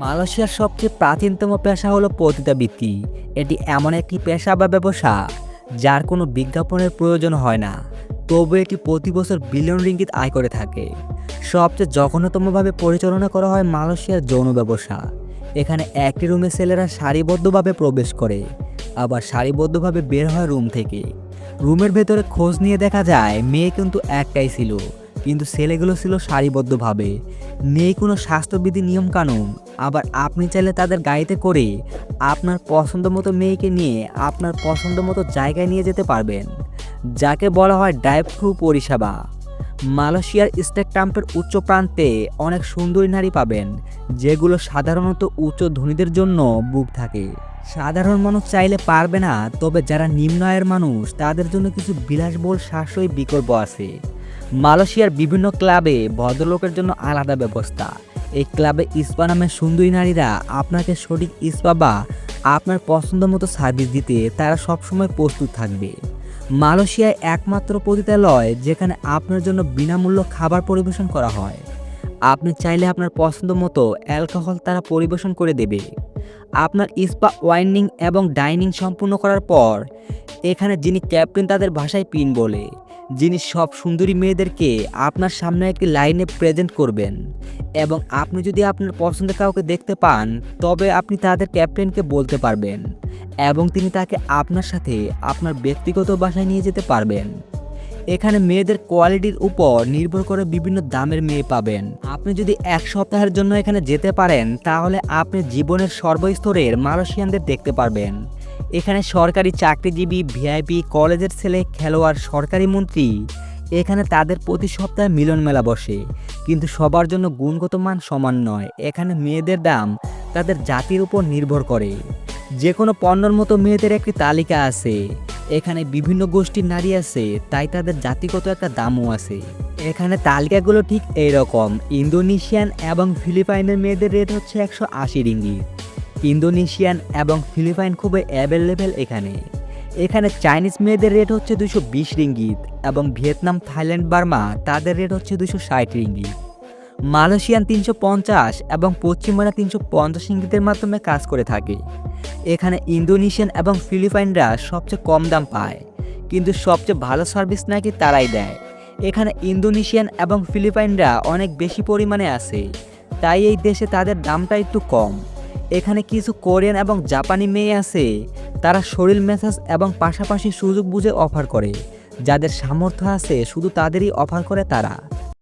মালয়েশিয়ার সবচেয়ে প্রাচীনতম পেশা হলো পতিতাবৃত্তি এটি এমন একটি পেশা বা ব্যবসা যার কোনো বিজ্ঞাপনের প্রয়োজন হয় না। তবু এটি প্রতি বছর বিলিয়ন রিঙ্গিত আয় করে থাকে। সবচেয়ে জঘন্যতমভাবে পরিচালনা করা হয় মালয়েশিয়ার যৌন ব্যবসা। এখানে একটি রুমে ছেলেরা সারিবদ্ধভাবে প্রবেশ করে, আবার সারিবদ্ধভাবে বের হয় রুম থেকে। রুমের ভেতরে খোঁজ নিয়ে দেখা যায়, মেয়ে কিন্তু একটাই ছিল, কিন্তু ছেলেগুলো ছিল সারিবদ্ধভাবে। নেই কোনো স্বাস্থ্যবিধি নিয়মকানুন আবার আপনি চাইলে তাদের গাড়িতে করে আপনার পছন্দ মতো মেয়েকে নিয়ে আপনার পছন্দ মতো জায়গায় নিয়ে যেতে পারবেন, যাকে বলা হয় ড্রাইভ থ্রু পরিষেবা। মালয়েশিয়ার স্টেক টাম্পের উচ্চ প্রান্তে অনেক সুন্দরী নারী পাবেন, যেগুলো সাধারণত উচ্চ ধনীদের জন্য বুক থাকে। সাধারণ মানুষ চাইলে পারবে না, তবে যারা নিম্ন আয়ের মানুষ, তাদের জন্য কিছু বিলাসবহুল সাশ্রয়ী বিকল্প আছে। মালয়েশিয়ার বিভিন্ন ক্লাবে ভদ্রলোকের জন্য আলাদা ব্যবস্থা। এই ক্লাবে ইস্পা নামের সুন্দরী নারীরা আপনাকে সঠিক ইস্পা বা আপনার পছন্দ মতো সার্ভিস দিতে তারা সবসময় প্রস্তুত থাকবে। মালয়েশিয়ায় একমাত্র পতিতালয় যেখানে আপনার জন্য বিনামূল্য খাবার পরিবেশন করা হয়। আপনি চাইলে আপনার পছন্দ মতো অ্যালকোহল তারা পরিবেশন করে দেবে। আপনার ইস্পা ওয়াইনিং এবং ডাইনিং সম্পূর্ণ করার পর, এখানে যিনি ক্যাপ্টেন তাদের ভাষায় পিন বলে। যিনি সব সুন্দরী মেয়েদেরকে আপনার সামনে একটি লাইনে প্রেজেন্ট করবেন। এবং আপনি যদি আপনার পছন্দের কাউকে দেখতে পান, তবে আপনি তাদের ক্যাপ্টেনকে বলতে পারবেন এবং তিনি তাকে আপনার সাথে আপনার ব্যক্তিগত বাসায় নিয়ে যেতে পারবেন। এখানে মেয়েদের কোয়ালিটির উপর নির্ভর করে বিভিন্ন দামের মেয়ে পাবেন। আপনি যদি এক সপ্তাহের জন্য এখানে যেতে পারেন, তাহলে আপনি জীবনের সর্বস্তরের মালয়েশিয়ানদের দেখতে পারবেন। এখানে সরকারি চাকরিজীবী, ভিআইপি, কলেজের ছেলে, খেলোয়াড়, সরকারি মন্ত্রী। এখানে তাদের প্রতি সপ্তাহে মিলন মেলা বসে। কিন্তু সবার জন্য গুণগত মান সমান নয়। এখানে মেয়েদের দাম তাদের জাতির উপর নির্ভর করে। যে কোনো পণ্যর মতো মেয়েদের একটি তালিকা আছে। এখানে বিভিন্ন গোষ্ঠীর নারী আছে, তাই তাদের জাতিগত একটা দামও আছে। এখানে তালিকাগুলো ঠিক এইরকম। ইন্দোনেশিয়ান এবং ফিলিপাইনের মেয়েদের রেট হচ্ছে একশো আশি রিঙ্গিত ইন্দোনেশিয়ান এবং ফিলিপাইন খুবই অ্যাভেলেবেল এখানে। এখানে চাইনিজ মেয়েদের রেট হচ্ছে দুশো বিশ রিঙ্গিত এবং ভিয়েতনাম, থাইল্যান্ড, বার্মা তাদের রেট হচ্ছে দুশো ষাট রিঙ্গিত। মালয়েশিয়ান তিনশো পঞ্চাশ এবং পশ্চিমারা তিনশো পঞ্চাশ ইঙ্গিতের মাধ্যমে কাজ করে থাকে। এখানে ইন্দোনেশিয়ান এবং ফিলিপাইনরা সবচেয়ে কম দাম পায়, কিন্তু সবচেয়ে ভালো সার্ভিস নাকি তারাই দেয়। এখানে ইন্দোনেশিয়ান এবং ফিলিপাইনরা অনেক বেশি পরিমাণে আছে, তাই এই দেশে তাদের দামটা একটু কম। এখানে কিছু কোরিয়ান এবং জাপানি মেয়ে আছে। তারা শরীর মেসাজ এবং পাশাপাশি সুযোগ বুঝে অফার করে। যাদের সামর্থ্য আছে, শুধু তাদেরই অফার করে তারা।